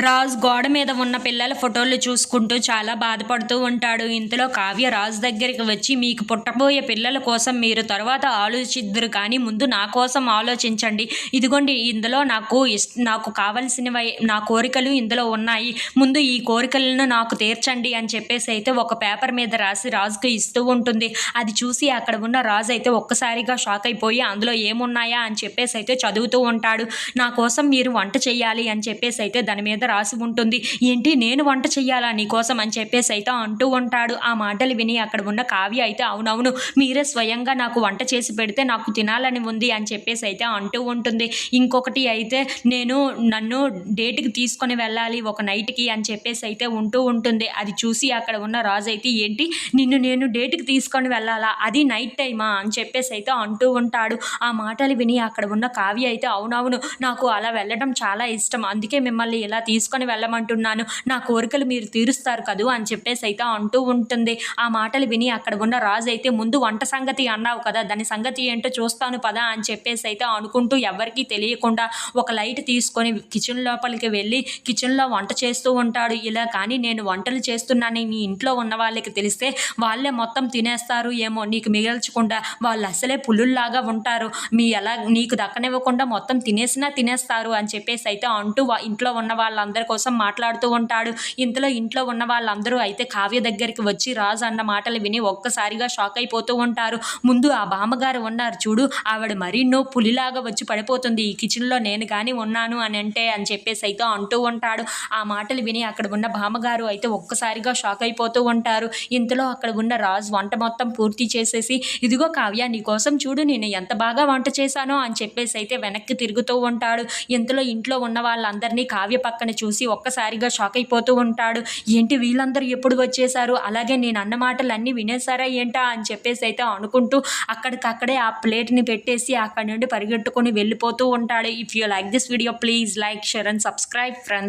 రాజు గోడ మీద ఉన్న పిల్లల ఫోటోలు చూసుకుంటూ చాలా బాధపడుతూ ఉంటాడు. ఇంతలో కావ్య రాజు దగ్గరికి వచ్చి మీకు పుట్టబోయే పిల్లల కోసం మీరు తర్వాత ఆలోచిద్దరు కానీ ముందు నా కోసం ఆలోచించండి. ఇదిగోండి ఇందులో నాకు నాకు కావలసినవి నా కోరికలు ఇందులో ఉన్నాయి. ముందు ఈ కోరికలను నాకు తీర్చండి అని చెప్పేసి అయితే ఒక పేపర్ మీద రాసి రాజుకు ఇస్తూ ఉంటుంది. అది చూసి అక్కడ ఉన్న రాజు అయితే ఒక్కసారిగా షాక్ అయిపోయి అందులో ఏమున్నాయా? అని చెప్పేసి అయితే చదువుతూ ఉంటాడు. నా కోసం మీరు వంట చేయాలి అని చెప్పేసి అయితే దాని మీద రాసి ఉంటుంది. ఏంటి? నేను వంట చెయ్యాలా నీకోసం అని చెప్పేసి అయితే అంటూ ఉంటాడు. ఆ మాటలు విని అక్కడ ఉన్న కావ్య అయితే అవునవును మీరే స్వయంగా నాకు వంట చేసి పెడితే నాకు తినాలని ఉంది అని చెప్పేసి అయితే అంటూ ఉంటుంది. ఇంకొకటి అయితే నేను నన్ను డేట్కి తీసుకొని వెళ్ళాలి ఒక నైట్కి అని చెప్పేసి అయితే ఉంటూ ఉంటుంది. అది చూసి అక్కడ ఉన్న రాజు అయితే ఏంటి? నిన్ను నేను డేట్కి తీసుకొని వెళ్ళాలా? అది నైట్ టైమా అని చెప్పేసి అయితే అంటూ ఉంటాడు. ఆ మాటలు విని అక్కడ ఉన్న కావ్య అయితే అవునవును నాకు అలా వెళ్ళడం చాలా ఇష్టం. అందుకే మిమ్మల్ని ఇలా తీసుకొని వెళ్ళమంటున్నాను. నా కోరికలు మీరు తీరుస్తారు కదూ అని చెప్పేసి అయితే అంటూ ఉంటుంది. ఆ మాటలు విని అక్కడ ఉన్న రాజు అయితే ముందు వంట సంగతి అన్నావు కదా దాని సంగతి ఏంటో చూస్తాను పదా అని చెప్పేసి అయితే అనుకుంటూ ఎవరికీ తెలియకుండా ఒక లైట్ తీసుకొని కిచెన్ లోపలికి వెళ్ళి కిచెన్లో వంట చేస్తూ ఉంటాడు. ఇలా కానీ నేను వంటలు చేస్తున్నానని మీ ఇంట్లో ఉన్న వాళ్ళకి తెలిస్తే వాళ్ళే మొత్తం తినేస్తారు ఏమో నీకు మిగల్చకుండా. వాళ్ళు అసలే పులుల్లాగా ఉంటారు. మీ ఎలా నీకు దక్కనివ్వకుండా మొత్తం తినేసినా తినేస్తారు అని చెప్పేసి అయితే అంటూ వా- ఇంట్లో ఉన్న వాళ్ళందరి కోసం మాట్లాడుతూ ఉంటాడు. ఇంతలో ఇంట్లో ఉన్న వాళ్ళందరూ అయితే కావ్య దగ్గరికి వచ్చి రాజు అన్న మాటలు విని ఒక్కసారిగా షాక్ అయిపోతూ ఉంటారు. ముందు ఆ బామ్మగారు ఉన్నారు చూడు ఆవిడ మరిన్నో పులిలాగా వచ్చి పడిపోతుంది. ఈ కిచెన్లో నేను కానీ ఉన్నాను అని అంటే అని చెప్పేసి అయితే అంటూ ఉంటాడు. ఆ మాటలు విని అక్కడ ఉన్న బామ్మగారు అయితే ఒక్కసారిగా షాక్ అయిపోతూ ఉంటారు. ఇంతలో అక్కడ ఉన్న రాజు వంట మొత్తం పూర్తి చేసేసి ఇదిగో కావ్య నీ కోసం చూడు నేను ఎంత బాగా వంట చేశానో అని చెప్పేసి అయితే వెనక్కి తిరుగుతూ ఉంటాడు. ఇంతలో ఇంట్లో ఉన్న వాళ్ళందరినీ కావ్య పక్కన చూసి ఒక్కసారిగా షాక్ అయిపోతూ ఉంటాడు. ఏంటి వీళ్ళందరూ ఎప్పుడు వచ్చేసారు అలాగే నేను అన్న మాటలు అన్నీ వినేసారా ఏంటా అని చెప్పేసి అయితే అనుకుంటూ అక్కడికక్కడే ఆ ప్లేట్ని పెట్టేసి అక్కడి నుండి పరిగెట్టుకొని వెళ్ళిపోతూ ఉంటాడు. If you like this video please like share and subscribe friends